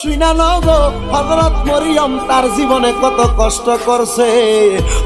হজরত মরিয়ম তার জীবনে কত কষ্ট করছে।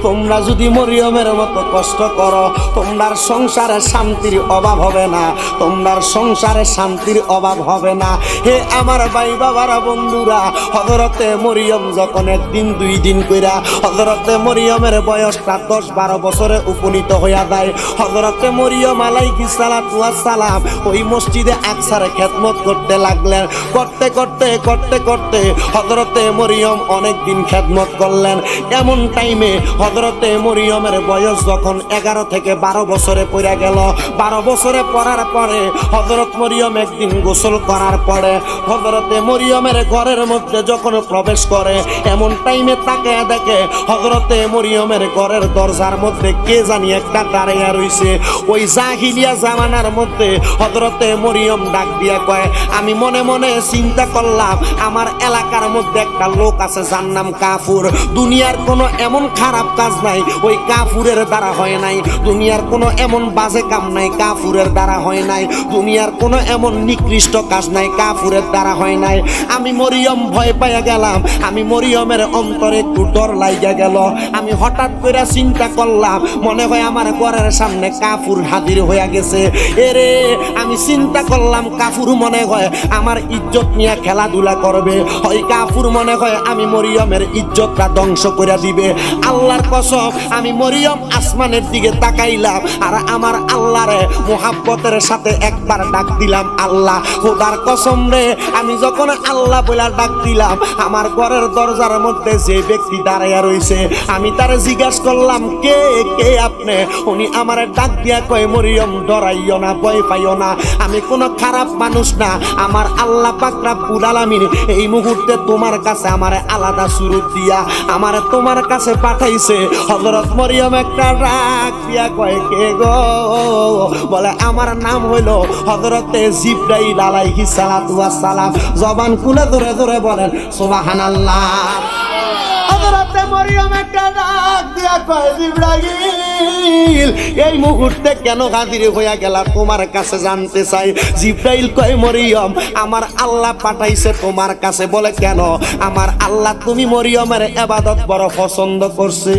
তোমরা যদি মরিয়মের মতো কষ্ট করো, তোমরার সংসারে শান্তির অভাব হবে না, তোমরার সংসারে শান্তির অভাব হবে না। হে আমার ভাই বাবারা, বন্ধুরা হজরতে মরিয়ম যখন একদিন, দুই দিন কইরা হজরতে মরিয়মের বয়সটা দশ বারো বছরে উপনীত হইয়া যায় হজরতে মরিয়ম আলাইকি সালাম ওই মসজিদে আকসারে খেদমত করতে লাগলেন। করতে করতে করতে করতে করতে হজরতে মরিয়ম অনেক দিন খেদমত করলেন। এমন টাইমে হজরতে মরিয়মের বয়স যখন এগারো থেকে বারো বছরে পড়ে গেল। বারো বছরে পড়ার পরে হজরত মরিয়ম একদিন গোসল করার পরে হজরতে মরিয়মের ঘরের মধ্যে যখন প্রবেশ করে, এমন টাইমে তাকে দেখে হজরতে মরিয়মের ঘরের দরজার মধ্যে কে জানি একটা দাঁড়াইয়া রইছে। ওই জাহিলিয়া জামানার মধ্যে হজরতে মরিয়ম ডাক দিয়া কয়, আমি মনে মনে চিন্তা করলাম আমার এলাকার মধ্যে একটা লোক আছে, যার নাম কাফুর। দুনিয়ার কোনো এমন খারাপ কাজ নাই, ওই কাফুরের দ্বারা হয় নাই। দুনিয়ার কোনো এমন বাজে কাম নাই, কাফুরের দ্বারা হয় নাই। দুনিয়ার কোনো এমন নিকৃষ্ট কাজ নাই, কাফুরের দ্বারা হয় নাই। আমি মরিয়ম ভয় পাইয়া গেলাম, আমি মরিয়মের অন্তরে একটু ডর লাইগা গেল। আমি হঠাৎ করে চিন্তা করলাম, মনে হয় আমার ঘরের সামনে কাফুর হাজির হইয়া গেছে। এরে, আমি চিন্তা করলাম, কাফুর মনে হয় আমার ইজ্জত নিয়ে খেলাধুলা করবে। ওই কাফুর মনে হয় আমি মরিয়মের ইজ্জতটা ধ্বংস করে দিবে। আল্লাহর কসম, আমি মরিয়ম আসমানের দিকে তাকাইলাম আর আমার আল্লাহরে, মোহাব্বতের সাথে একবার ডাক দিলাম আল্লাহ। খোদার কসম রে, আমি যখন আল্লাহ বলে ডাক দিলাম, আমার ঘরের দরজার মধ্যে যে ব্যক্তি দাঁড়াইয়া রইছে, আমি তারে জিজ্ঞাসা করলাম, কে কে আপনি? উনি আমার ডাক দিয়া কয়, মরিয়ম, ডরাইও না, ভয় পাইও না। আমি কোনো খারাপ মানুষ না। আমার আল্লাহ পাক রাব্বুল আলামিন এই মুহূর্তে তোমার কাছে আমার আলাদা সুরত দিয়া আমার তোমার কাছে পাঠাইছে। হজরত মরিয়ম একটা রাগ দিয়া কয়, কে গো? বলে, আমার নাম হইল হজরতে জিব্রাই লালাই সালাম। জবান কুলে ধরে ধরে বলেন, সুবহানাল্লাহ। হযরতে মরিয়ম একটা ডাক দিয়া কয়, জিব্রাইল, এই মুহূর্তে কেন হাজির হইয়া গেলা? তোমার কাছে জানতে চাই। জিব্রাইল কয়, মরিয়ম, আমার আল্লাহ পাঠাইছে তোমার কাছে। বলে, কেন? আমার আল্লাহ তুমি মরিয়মের এবাদত বড় পছন্দ করছে।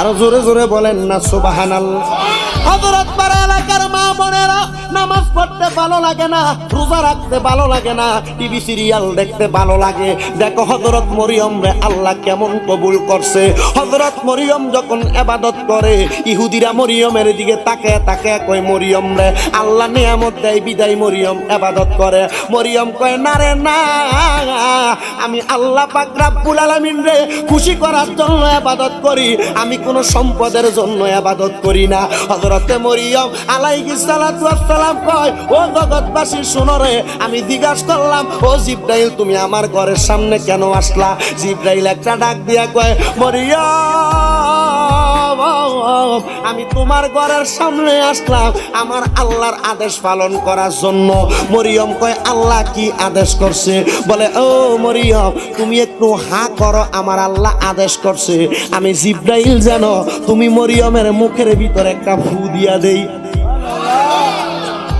আরও জোরে জোরে বলেন না, সুবহানাল্লাহ। হযরত পাড়া এলাকার মা বোনেরা নামাজ পড়তে ভালো লাগে না, রোজা রাখতে ভালো লাগে না, টিভি সিরিয়াল দেখতে ভালো লাগে। দেখো হযরত মরিয়ম রে, আল্লাহ কেমন কবুল করছে। হযরত মরিয়ম যখন এবাদত করে, ইহুদিরা মরিয়মের দিকে তাকে তাকে কয়, মরিয়ম রে, আল্লাহ নিয়ামত দেয়, বিদায় মরিয়ম এবাদত করে। মরিয়ম কয়, না রে, না, আমি আল্লাহ পাক রাব্বুল আলামিন রে খুশি করার জন্য এবাদত করি। আমি কোনো সম্পদের জন্য এবাদত করি না। হযরতে মরিয়ম ওয়াস সালাম কয়, ও জগৎবাসী, শুনো রে, আমি জিজ্ঞাসা করলাম, ও জিব্রাইল, তুমি আমার ঘরের সামনে কেন আসলা? জিব্রাইল একটা ডাক দিয়া কয়, মরিয়ম, আমি তোমার ঘরের সামনে আসলাম, আমার আল্লাহর আদেশ পালন করার জন্য। মরিয়ম কয়, আল্লাহ কি আদেশ করছে? বলে, ও মরিয়ম, তুমি একটু হা করো, আমার আল্লাহ আদেশ করছে। আমি জিব্রাইল যেন, তুমি মরিয়মের মুখের ভিতরে একটা ফু দিয়া দেই।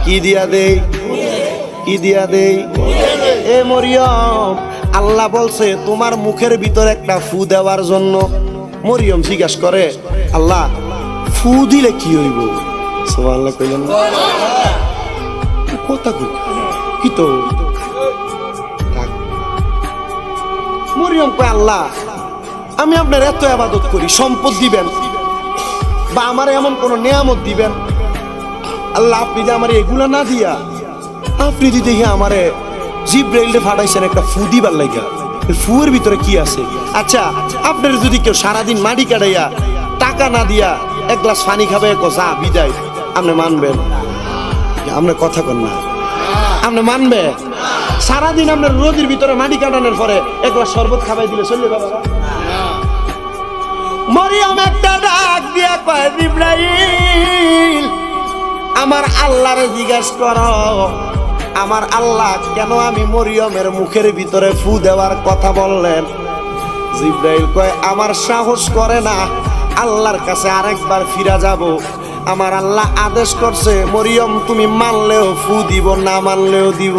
কি দিয়া দেই? কি দিয়া দেই? এ মরিয়ম, আল্লাহ বলছে, তোমার মুখের ভিতরে একটা ফু দেওয়ার জন্য। মরিয়ম জিজ্ঞাসা করে, আল্লাহ, ফু দিলে কি হইব? সুবহানাল্লাহ কইলেন কথা কি তো। মরিয়ম কয়, আল্লাহ, আমি আপনার এত আবাদত করি, সম্পদ দিবেন। বা আমার এমন কোন নিয়ামত দিবেন? আল্লাহ, আপনি যে আমার এগুলা না দিয়া আপনি যদি দেখে আমারে জিব্রাইলটা ফাটাইছেন একটা ফু দিবার লাগা ফুয়ের ভিতরে কি আছে? আচ্ছা আপনার যদি কেউ সারাদিন মাটি কাটাইয়া টাকা না দিয়া এক গ্লাস পানি খাবে এক যা বিদায়। আপনি মানবেন? আপনি কথা কন না। আপনি মানবে সারাদিন আপনার রোদির ভিতরে মাটি কাটানোর পরে এক গ্লাস শরবত খাবাই দিলে চলবে বাবা মরিয়ম একটা ডাক দিয়া কয়, জিব্রাইল, আমার আল্লাহরে জিজ্ঞেস করো, আমার আল্লাহ কেন আমি মরিয়মের মুখের ভিতরে ফু দেওয়ার কথা বললেন? জিব্রাইল কয়, আমার সাহস করে না, আল্লাহর কাছে আরেকবার ফিরা যাব। আমার আল্লাহ আদেশ করছে, মরিয়ম, তুমি মানলেও ফু দিব, না মানলেও দিব।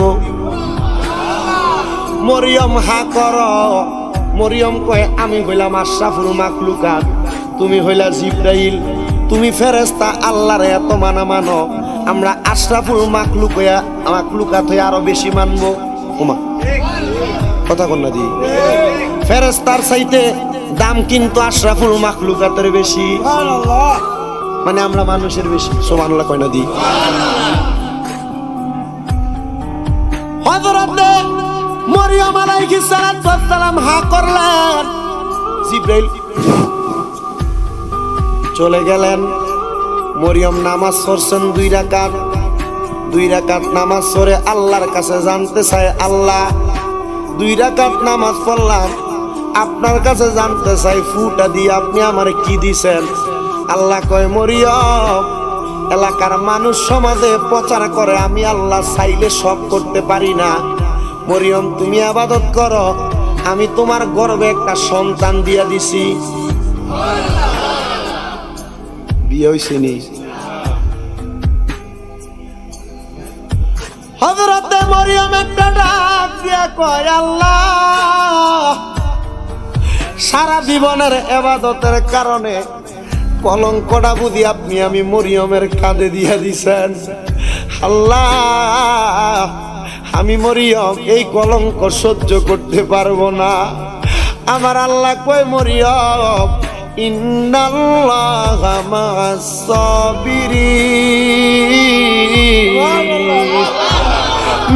মরিয়ম, হা কর। মরিয়ম কয়, আমি হইলাম আশরাফুল মাকলুকাত তুমি হইলা জিব্রাইল, তুমি ফেরেস্তা আল্লাহরে এত মানা মানো। আমরা আশরাফুল মাকলুক হইয়া মাকলুকাত হয়ে আরও বেশি মানবো। ওমা কথা কন্যা দি ফেরেস্তার চাইতে দাম কিন্তু আশরাফুল মাকলুকাতের বেশি। মানে আমরা মানুষের বেশি সমান কয় না দি হযরতে মরিয়ম আলাইহিস সালাম হা করলেন। জিব্রাইল চলে গেলেন। মরিয়ম নামাজ পড়ছেন দুই রাকাত। দুই রাকাত নামাজ পড়ে আল্লাহর কাছে জানতে চায়, আল্লাহ, দুই রাকাত নামাজ পড়লাম, আপনার কাছে জানতে চাই, ফুটা দিয়ে আপনি আমার কি দিছেন? আল্লাহ কয়, মরিয়ম, এলাকার মানুষ সমাজে প্রচার করে, আমি আল্লাহ চাইলে সব করতে পারি না। মরিয়ম, তুমি আবাদত করো, আমি তোমার গর্বে একটা সন্তান দিয়া দিছি। বিয়ে হয়েছে হজরতে মরিয়ম একটা ডাক দিয়া কয়, আল্লাহ, সারা জীবনের এবাদতের কারণে কলঙ্কটা বুঝি আপনি আমি মরিয়মের কাঁধে দিয়া দিছেন। আল্লাহ, আমি মরিয়ম, এই কলঙ্ক সহ্য করতে পারব না। আমার আল্লাহ কয়, মরিয়ম মা'আস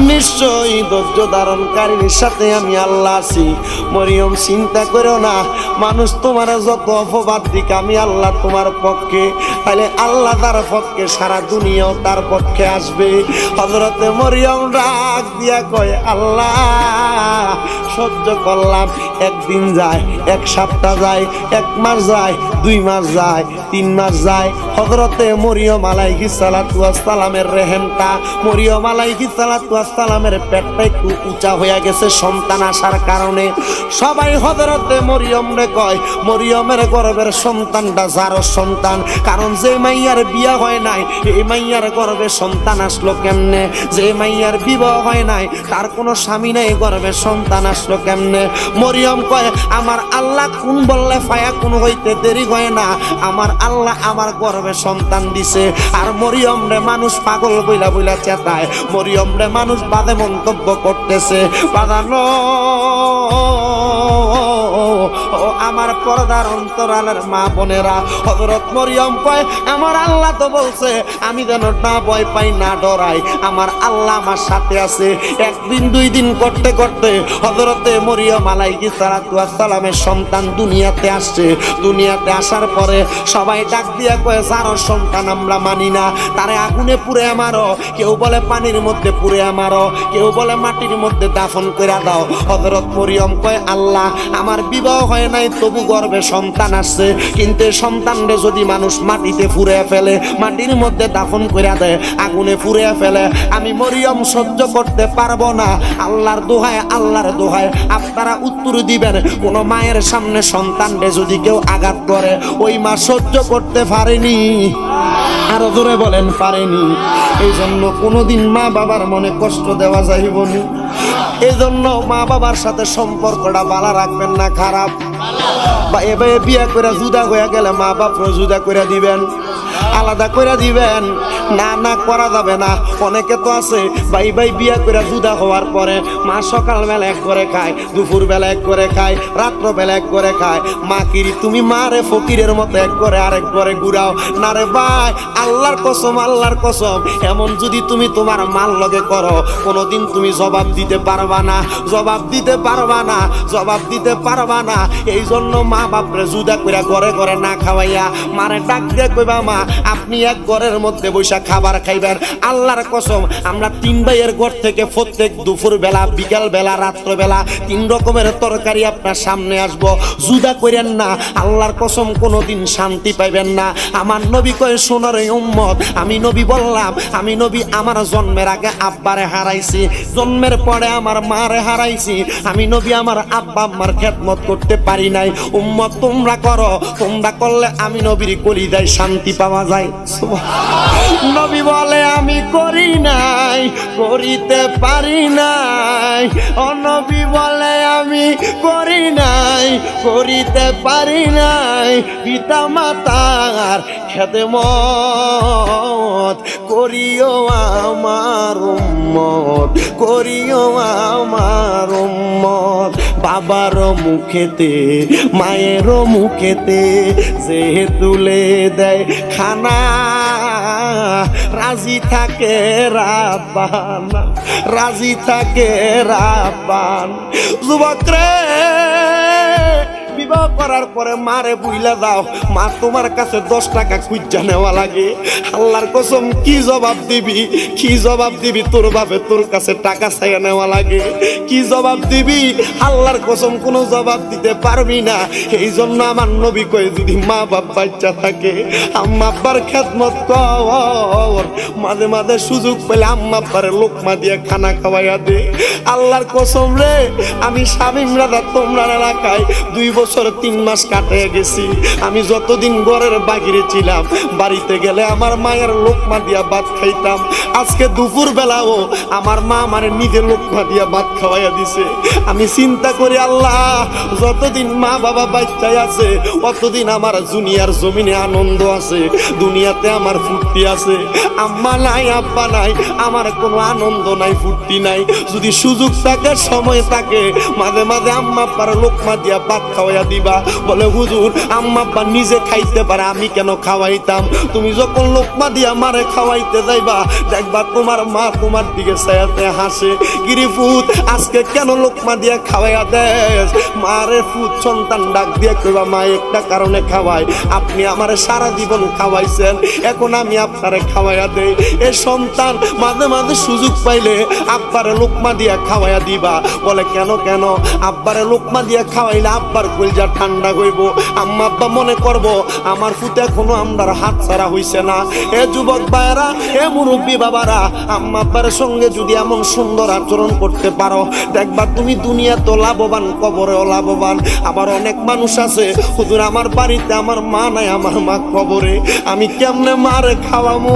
নিশ্চয়ই ধৈর্য ধারণকারীর সাথে আমি আল্লাহ আছি। মরিয়ম, চিন্তা করো না। মানুষ তোমার যত অপবাদ দিক, আমি আল্লাহ তোমার পক্ষে। তাহলে আল্লাহ তার পক্ষে, সারা দুনিয়াও তার পক্ষে আসবে। হজরতে মরিয়ম ডাক দিয়া কয়, আল্লাহ, সহ্য করলাম। একদিন যায়, এক সপ্তাহ যায়, এক মাস যায়, দুই মাস যায়, তিন মাস যায়। হজরতে মরিয়ম আলাইহি সালাতু সালামের রেহেনটা মরিয়ম আলাইহি সালাতু সালামের পেটটা একটু উঁচা হয়ে গেছে সন্তান আসার কারণে। সবাই হজরতে মরিয়ম রে কয়, মরিয়মের গর্বের সন্তানটা যারও সন্তান? কারণ যে মাইয়ার বিয়া হয় নাই, এই মাইয়ার গর্বে সন্তান আসলো কেমনে? যে মাইয়ার বিবাহ হয় নাই, তার কোনো স্বামী নাই, গর্বে সন্তান আসলো কেমনে? মরিয়ম কয়, আমার আল্লাহ কোন বললে ফায়া কোন হইতে দেরি হয় না, আমার আল্লাহ আমার গর্বে সন্তান দিছে। আর মরিয়ম রে মানুষ পাগল বইলা বইলা চেতায়। মরিয়ম রে মানুষ বাদে মন্তব্য করতেছে বাদানো পর্দার অন্তরালের মা বোনেরা। হজরত মরিয়ম কয়, আমার আল্লাহ তো বলছে, আমি যেন না ভয় পাই, না ডরাই। আমার আল্লাহ আমার সাথে আছে। একদিন, দুই দিন করতে করতে হজরতে মরিয়ম আলাইকি সালামের সন্তান দুনিয়াতে আসছে। দুনিয়াতে আসার পরে সবাই ডাক দিয়া কয়ে যারও সন্তান আমরা মানি না। তারে আগুনে পুড়ে আমারও কেউ বলে পানির মধ্যে পুড়ে আমারও কেউ বলে মাটির মধ্যে দাফন করে দাও। হজরত মরিয়ম কয়, আল্লাহ, আমার বিবাহ হয় নাই তবু গর্বে সন্তান আসছে, কিন্তু সন্তানরে যদি মানুষ মাটিতে ফুরে ফেলে, মাটির মধ্যে দাফন করে দেয়, আগুনে ফুরে ফেলে, আমি মরিয়ম সহ্য করতে পারব না। আল্লাহর দোহায় আল্লাহর দোহায়, আপনারা উত্তর দিবেন, কোন মায়ের সামনে সন্তানরে যদি কেউ আঘাত করে, ওই মা সহ্য করতে পারেনি। আরও জোরে বলেন, পারেনি। এই জন্য কোনোদিন মা বাবার মনে কষ্ট দেওয়া যাইব না এই জন্য মা বাবার সাথে সম্পর্কটা ভালো রাখবেন না, খারাপ বা এভাবে বিয়ে করে জুদা হয়ে গেলে মা বাপ জুদা করে দিবেন আলাদা করে দিবেন না না, করা যাবে না। অনেকে তো আছে ভাই ভাই বিয়া করে জুদা হওয়ার পরে মা সকালবেলা এক করে খায় দুপুর বেলা এক করে খায় রাত্র বেলা এক করে খায়। মা কিরি, তুমি মারে ফকিরের মতো এক করে আরেক করে ঘুরাও। না রে ভাই, আল্লাহর কসম আল্লাহর কসম, এমন যদি তুমি তোমার মাল লগে করো, কোনোদিন তুমি জবাব দিতে পারবা না। জবাব দিতে পারবা না, জবাব দিতে পারবা না। এই জন্য মা বাপরে জুদা করে ঘরে ঘরে না খাওয়াইয়া, মারে ডাক দিয়ে কইবা, মা, আপনি এক ঘরের মধ্যে বৈশা খাবার খাইবেন, আল্লাহর কসম, আমরা তিন ভাইয়ের ঘর থেকে প্রত্যেক দুপুর বেলা বিকাল বেলা রাত্র বেলা তিন রকমের তরকারি আপনার সামনে আসব। জুদা করেন না, আল্লাহর কসম, কোনোদিন শান্তি পাইবেন না। আমার নবী কয়ে সোনার উম্মত, আমি নবী বললাম, আমি নবী আমার জন্মের আগে আব্বারে হারাইছি, জন্মের পরে আমার মারে হারাইছি, আমি নবী আমার আব্বা আম্মার খেদমত করতে পারি নাই। উম্মত, তোমরা করো, তোমরা করলে আমি নবীর কলিদায় শান্তি পাওয়া যায়। নবী বলে, আমি করি নাই, করিতে পারি নাই। অনবী বলে, আমি করি নাই, করিতে পারি নাই। পিতা মাতার খেতে মত করিও আমার উম্মত, করিও আমার উম্মত। বাবার মুখেতে, মায়ের মুখেতে যে তুলে দেয় খানা, রাজি থাকে রাব্বান, রাজি থাকে রাব্বান। যুবক রে করার পরে মারে বুইলা মা, তোমার কাছে দশ টাকা নেওয়া লাগে। আল্লাহর কসম, কি জবাব দিবি? কি জবাব দিবি? তোর বাপে তোর কাছে টাকা নেওয়া লাগে। কি জবাব দিবি? আল্লাহর কসম, কোনো জবাব দিতে পারবি না। এই জন্য আমার নবী কয়ে, যদি মা বাপ বাচ্চা থাকে আম্মা আব্বার খেদমত কর। মাঝে মাঝে সুযোগ পেলে আম্মা আব্বারে লোকমা দিয়ে খানা খাওয়াইয়া দে। আল্লাহর কসম রে, আমি স্বামী রাধা তোমরা এলাকায় দুই বছর তিন মাস কাটিয়ে গেছি। আমি যতদিন ঘরের বাগিরে ছিলাম, বাড়িতে গেলে আমার মায়ের লোকমা দিয়া ভাত খাইতাম। আজকে দুপুর বেলাও আমার মা আমার নিজে লোকমা দিয়া ভাত খাওয়াইয়া দিছে। আমি চিন্তা করি, আল্লাহ, যতদিন মা বাবা বাচ্চায় আছে, অতদিন আমার দুনিয়ার জমিনে আনন্দ আছে, দুনিয়াতে আমার ফুর্তি আছে। আম্মা নাই, আব্বা নাই, আমার কোনো আনন্দ নাই, ফুর্তি নাই। যদি সুযোগ থাকে, সময় থাকে, মাঝে মাঝে আম্মা আব্বার লোকমা দিয়া ভাত খাওয়াইয়া দিবা? বলে, হুজুর, আম্মা আব্বা নিজে খাইতে পারে আমি কেন খাওয়াইতাম? তুমি যখন লোকমা দিয়া মারে খাওয়াইতে যাইবা, দেখবা তোমার মা তোমার দিকে সায়াতে হাসে। গিরি ফুত আজকে কেন লোকমা দিয়া খাওয়াইয়া দেশ মারে ফুত সন্তান ডাক দিয়ে কইবা, মা, একটা কারণে খাওয়াই। আপনি আমারে সারা জীবন খাওয়াইছেন, এখন আমি আপনারে খাওয়াইয়া দেই। এ সন্তান মাঝে মাঝে সুযোগ পাইলে আব্বারে লোকমা দিয়া খাওয়াইয়া দিবা। বলে, কেন কেন? আব্বারে লোকমা দিয়া খাওয়াইলে আব্বার কলজা ঠান্ডা হইব, আম্মা আব্বা মনে করব, আমার ফুতে এখনও আমরার হাত ছাড়া হইছে না। এ যুবক ভাইয়েরা, এ মুরব্বী বাবারা, আম্মা আব্বার সঙ্গে যদি এমন সুন্দর আচরণ করতে পারো, দেখবা তুমি দুনিয়া তো লাভবান, কবরেও লাভবান। আবার অনেক মানুষ আছে, হুজুর, আমার বাড়িতে আমার মা নাই, আমার মা কবরে। আমি কেমনে মারে খাওয়ামু?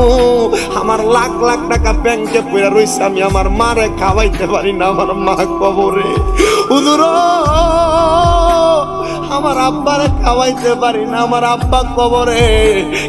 আমার লাখ লাখ টাকা ব্যাংকে পড়ে রইছে, আমি আমার মারে খাওয়াইতে পারি না, আমার মা কবরে। হুজুর! আমার আব্বারে খাওয়াইতে পারি না, আমার আব্বা কবরে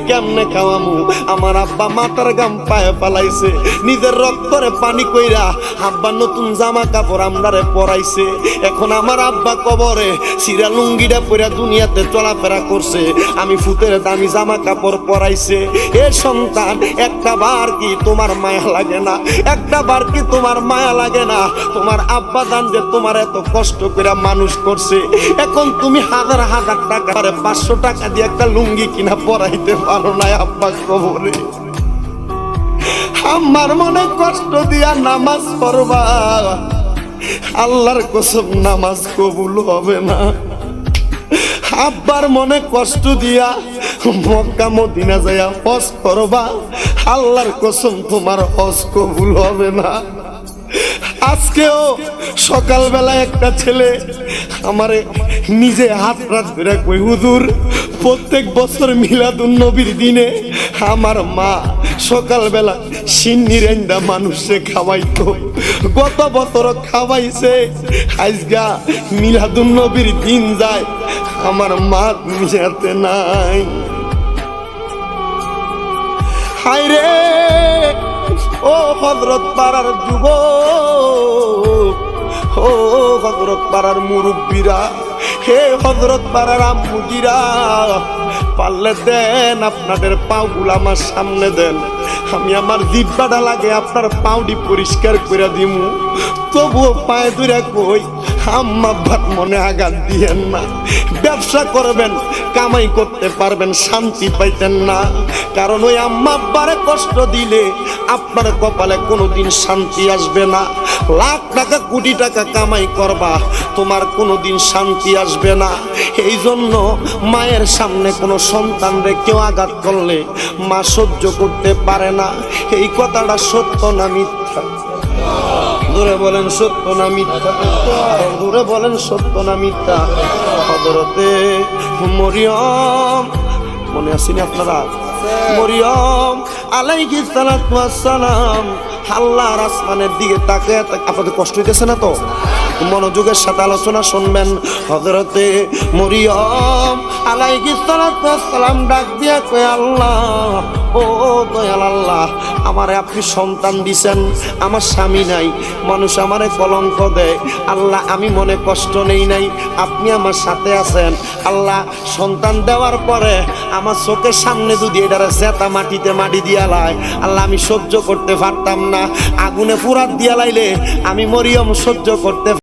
কেমনে খাওয়ামু? আমার আব্বা মাথার গাম পায়ে পালাইছে নিজের রক্তরে পানি কইরা আব্বা নতুন জামা কাপড় আমরারে পরাইছে। এখন আমার আব্বা কবরে সিরা লুঙ্গিটা পরা দুনিয়াতে চলাফেরা করছে, আমি ফুতের দামি জামা কাপড় পরাইছে। এ সন্তান, একটা বার কি তোমার মায়া লাগে না? একটা বার কি তোমার মায়া লাগে না? তোমার আব্বা দান যে তোমার এত কষ্ট করে মানুষ করছে, এখন তুমি হাজার হাজার টাকা আরে পাঁচশো টাকা দিয়ে একটা লুঙ্গি কিনা পরাইতে পারো না আব্বা কবরে। আমার মনে কষ্ট দিয়া নামাজ পড়বা। আল্লাহর কসম, নামাজ কবুল হবে না। আব্বার মনে কষ্ট দিয়া মক্কা, মদিনা যাইয়া হজ করবা। আল্লাহর কসম, তোমার হজ কবুল হবে না। আজকেও সকালবেলা একটা ছেলে আমারে নিজে হাত রাত ধরে কই, হুজুর, প্রত্যেক বছর মিলাদুন নবীর দিনে আমার মা সকালবেলা সিন্নি রেন্দা মানুষে খাওয়াইতো। গত বছর খাওয়াইছে, আজগা মিলাদুন নবীর দিন যায়, আমার মা দুনিয়াতে নাই। হায় রে! ও হজরত পাড়ার যুব ও হজরত পাড়ার মুরব্বীরা, হে হজরত পাড়ার আম্মুজিরা পারলে দেন আপনাদের পাগুলো আমার সামনে দেন। আমি আমার জিব্বাটা লাগে আপনার পাউডি পরিষ্কার করে দিমু। তবুও পায়ে দূরে কই, আম্মা ভাত মনে আঘাত দিয়েন না। ব্যবসা করবেন, কামাই করতে পারবেন, শান্তি পাইতেন না। কারণ ওই আম্মা আব্বারে কষ্ট দিলে আপনার কপালে কোনোদিন শান্তি আসবে না। লাখ টাকা, কোটি টাকা কামাই করবা, তোমার কোনোদিন শান্তি আসবে না। এই জন্য মায়ের সামনে কোনো সন্তানরে কেউ আঘাত করলে মা সহ্য করতে পারে না। এই কথাটা সত্য না মিথ্যা? দূরে বলেন, সত্য না মিথ্যা? দূরে বলেন, সত্য না মিথ্যা? হদরতে মরিয়ম, মনে আসেনি আপনারা? মরিয়ম সালাতু ওয়াসসালাম আল্লাহর আসমানের দিকে তাকে আপনাদের কষ্ট হইতেছে না তো? মনোযোগের সাথে আলোচনা শুনবেন। হজরতে মরিয়ম সালাতু ওয়াসসালাম ডাক দিয়া কয়, আল্লাহ ও দয়াল আল্লাহ, আমারে আপনি সন্তান দিছেন, আমার স্বামী নাই, মানুষ আমারে কলঙ্ক দেয়। আল্লাহ, আমি মনে কষ্ট নেই নাই, আপনি আমার সাথে আছেন। আল্লাহ, সন্তান দেওয়ার পরে আমার চোখের সামনে যদি এটারে জেতা মাটিতে মাটি দিয়া লাই আল্লাহ, আমি সহ্য করতে পারতাম না। আগুনে পুরাত দিয়া লাইলে আমি মরিয়ম সহ্য করতে